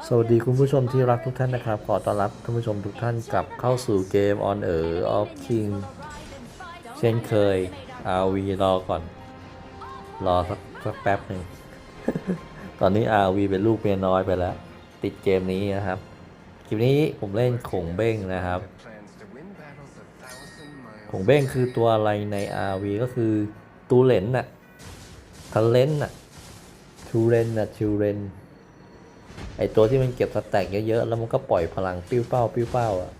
สวัสดีคุณผู้ชมที่รักทุกท่านนะครับ ขอต้อนรับท่านผู้ชมทุกท่านกลับเข้าสู่เกม On Earth of King เช่นเคย RV รอก่อน รอสักสักแป๊บหนึ่ง ตอนนี้ RV เป็นลูกเมียน้อยไปแล้ว ติดเกมนี้นะครับ คลิปนี้ผมเล่นขงเบ้งนะครับ ขงเบ้งคือตัวอะไรใน RV ก็คือตูเลนน่ะทันเลนน่ะทูเรนน่ะทูเรน ไอตัวที่มันเก็บสแต็กเยอะๆ แล้วมันก็ปล่อยพลังปิ้วเป้าปิ้วเป้าอะ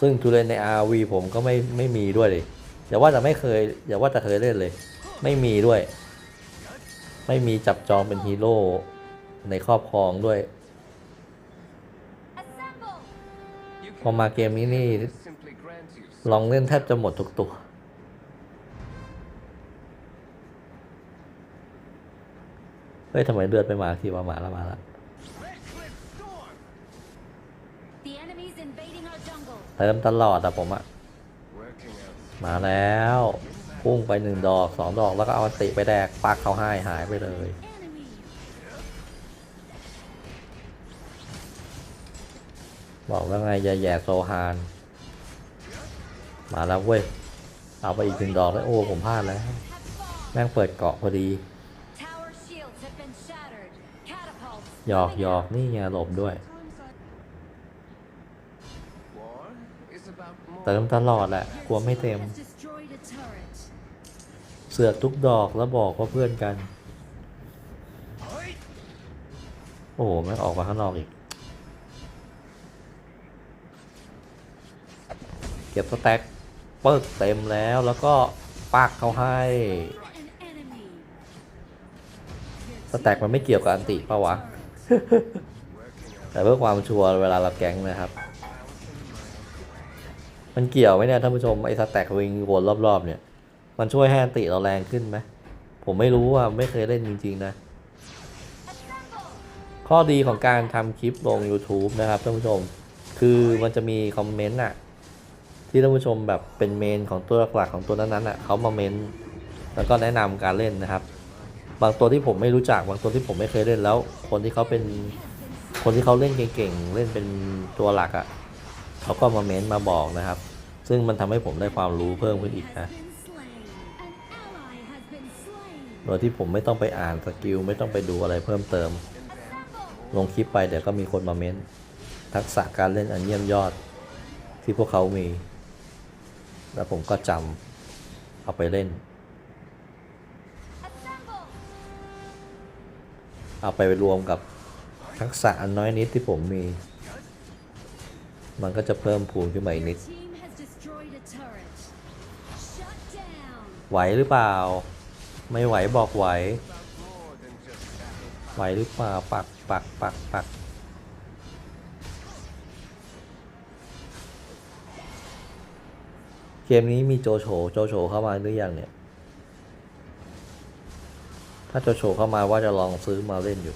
ซึ่งทูเรนใน RV ผมก็ไม่ไม่มีด้วยเลยอย่าว่าแต่ไม่เคยอย่าว่าแต่เคยเล่นเลย ไม่มีด้วย ไม่มีจับจองเป็นฮีโร่ในครอบครองด้วย พอมาเกมนี้นี่ลองเล่นแทบจะหมดทุกตัว ฮ้ยทำไมเลือดไม่มาทีว่ามาแล้วมาแล้ว The enemy's invading our jungle. เติมตลอดอะผมอะมาแล้วพุ่งไปหนึ่งดอกสองดอกแล้วก็เอาอันติไปแดกปักเขาให้หายไปเลย Enemy. บอกแล้วไงอย่าแย่โซฮานมาแล้วเว้ย เอาไปอีกหนึ่งดอกแล้วโอ้ผมพลาดแล้ว Have fallen. แม่งเปิดเกาะพอดี หยอกหยอกนี่ไงหลบด้วย เติมตลอดแหละ กลัวไม่เต็ม เสือกทุกดอกแล้วบอกว่าเพื่อนกัน โอ้โหแม่ออกมาข้างนอกอีก เก็บสแต็กเปิกเต็มแล้วแล้วก็ปักเขาให้สแต็กมันไม่เกี่ยวกับอันติปะวะ แต่เพื่อความชัวร์เวลาเราแก๊งนะครับ มันเกี่ยวไหมเนี่ยท่านผู้ชมไอ้สแต็กวิงวนรอบๆเนี่ย มันช่วยให้อันติเราแรงขึ้นไหมผมไม่รู้ว่าไม่เคยเล่นจริงๆนะ ข้อดีของการทำคลิปลง YouTube นะครับท่านผู้ชม คือมันจะมีคอมเมนต์อะที่ท่านผู้ชมแบบเป็นเมนของตัวหลักของตัวนั้นๆอะเขามาเมนแล้วก็แนะนำการเล่นนะครับ บางตัวที่ผมไม่รู้จัก บางตัวที่ผมไม่เคยเล่นแล้ว คนที่เขาเป็นคนที่เขาเล่นเก่งๆเล่นเป็นตัวหลักอะ่ะเขาก็มาเม้นต์มาบอกนะครับ ซึ่งมันทำให้ผมได้ความรู้เพิ่มขึ้นอีกนะโดยที่ผมไม่ต้องไปอ่านสกิลไม่ต้องไปดูอะไรเพิ่มเติม ลงคลิปไปเดี๋ยวก็มีคนมาเม้นต์ทักษะการเล่นอันเยี่ยมยอดที่พวกเขามี แล้วผมก็จำเอาไปเล่น เอาไปรวมกับทักษะอันน้อยนิดที่ผมมี มันก็จะเพิ่มพูนขึ้นมาอีกนิด ไหวหรือเปล่า ไม่ไหวบอกไหว ไหวหรือเปล่า ปักปักปักปักเกมนี้มีโจโฉโจโฉเข้ามาหรือยังเนี่ย ถ้าโจโฉเข้ามาว่าจะลองซื้อมาเล่นอยู่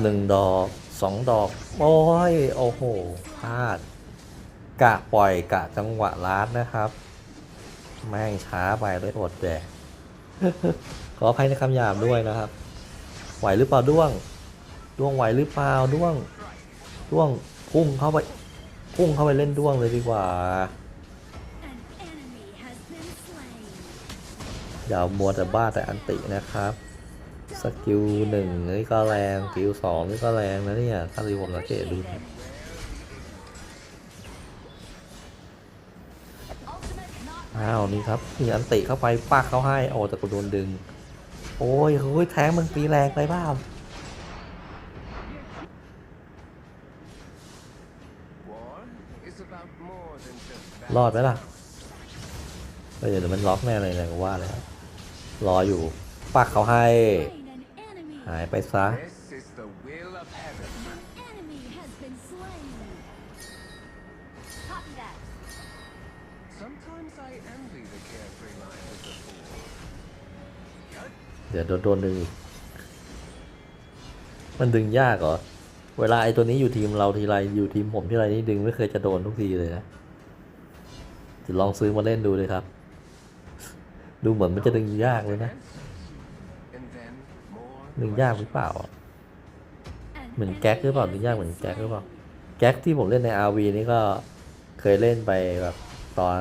หนึ่งดอกสองดอก โอ้ย โอ้โหพลาด กะปล่อยกะจังหวะลาดนะครับ แม่งช้าไปเลยอดแดกขออภัยในคำหยาบด้วยนะครับ ไหวหรือเปล่าด้วง ด้วงไหวหรือเปล่าด้วง ด้วงพุ่งเข้าไปพุ่งเข้าไปเล่นด้วงเลยดีกว่า อย่ามัวแต่บ้าแต่อันตินะครับ สกิลหนึ่งนี่ก็แรงสกิลสองนี่ก็แรงนะเนี่ยถ้ารีผมสังเกตดูอ้าวนี่ครับมีอันติเข้าไปปากเขาให้โอ้แต่กูโดนดึง โอ้ยเฮ้ยแทงมันตีแรงไปเปล่ารอดไหมล่ะเดี๋ยวมันล็อกแน่เลยนะว่าเลยครับ รออยู่ปักเขาให้ หายไปซะ เดี๋ยวโดนโดนดึงอีก มันดึงยากเหรอ เวลาไอ้ตัวนี้อยู่ทีมเราทีไรอยู่ทีมผมทีไรนี่ดึงไม่เคยจะโดนทุกทีเลยนะจะลองซื้อมาเล่นดูเลยครับ ดูเหมือนมันจะดึงยากเลยนะ ดึงยากหรือเปล่า เหมือนแก๊กหรือเปล่าดึงยากเหมือนแก๊กหรือเปล่า แก๊กที่ผมเล่นใน RV นี่ก็เคยเล่นไปแบบตอน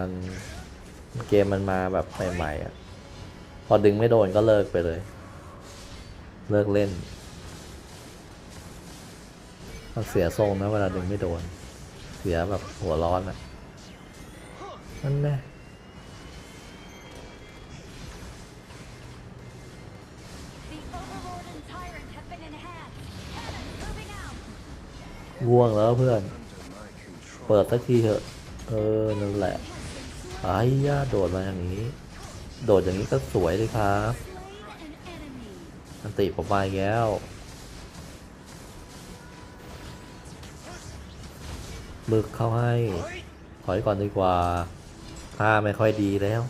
เกมมันมาแบบใหม่ๆอะ พอดึงไม่โดนก็เลิกไปเลย เลิกเล่นมันเสียทรงนะเวลาดึงไม่โดน เสียแบบหัวร้อนอะนั่นแน่ The ง่วงแล้วเพื่อน เปิดสักทีเถอะ เออ นั่นแหละไอ้ย่าโดดมาอย่างนี้ โดดอย่างนี้ก็สวยเลยครับอันติผมมาแล้ว บึกเข้าให้ ถอยก่อนดีกว่าท่าไม่ค่อยดีแล้ว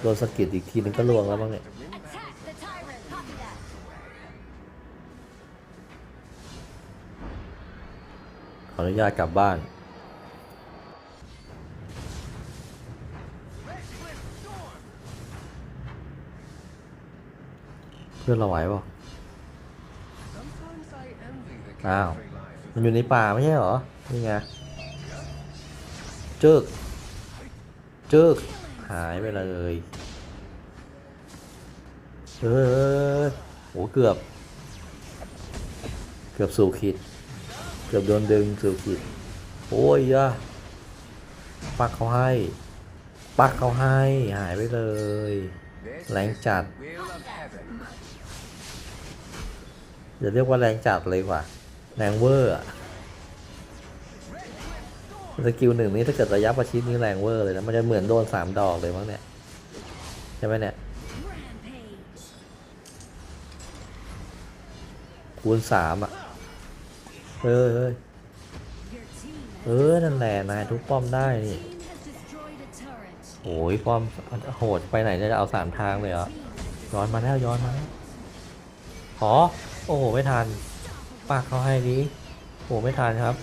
โดนสะกิดอีกทีนึงก็ล่วงแล้วมั้งเนี่ย ออนุญาตกลับบ้าน เพื่อนเราไหวป่า Sometimes I envy the Wow. carefree life of มันอยู่ในป่าไม่ใช่หรอ นี่ไงจึกจึกหายไปเลยเออโหเกือบ เกือบสู่ขีด เกือบโดนดึงสู่ขีดโอ้ยอะปักเขาให้ ปักเขาให้หายไปเลย แรงจัดอย่าเรียกว่าแรงจัดเลยว่ะแรงเวอร์สกิลหนึ่งนี้ถ้าเกิดระยะประชิดนี่แรงเวอร์เลยนะมันจะเหมือนโดนสามดอกเลยมั้งเนี่ยใช่ไหมเนี่ยคูณสามอะ เออเออเออ นั่นแหละนายทุกป้อมได้นี่โอ้ยป้อมโหดไปไหนจะเอาสามทางเลยเหรอ Team has ย้อนมาแล้วย้อนมาแล้วขอ โอ้โห ไม่ทัน ปากเขาให้ดีโอ้โหไม่ทันครับ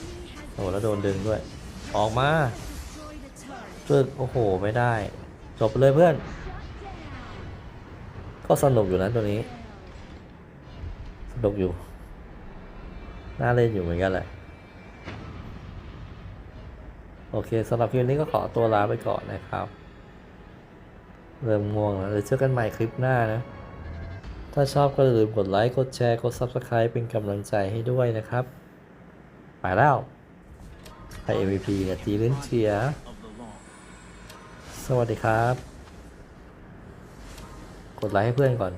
โอ้โหแล้วโดนดึงด้วย ออกมา destroyed a turret. ช่วยโอ้โห ไม่ได้ จบไปเลยเพื่อน ก็สนุกอยู่นะตัวนี้ สนุกอยู่ น่าเล่นอยู่เหมือนกันแหละ โอเคสำหรับคลิปนี้ก็ขอตัวลาไปก่อนนะครับ เริ่มง่วงแล้วเดี๋ยวเจอกันใหม่คลิปหน้านะ ถ้าชอบก็อย่าลืมกดไลค์ กดแชร์ กด Subscribe เป็นกำลังใจให้ด้วยนะครับ ไปแล้วไป MVP กับจีลินเชีย สวัสดีครับ กดไลค์ให้เพื่อนก่อน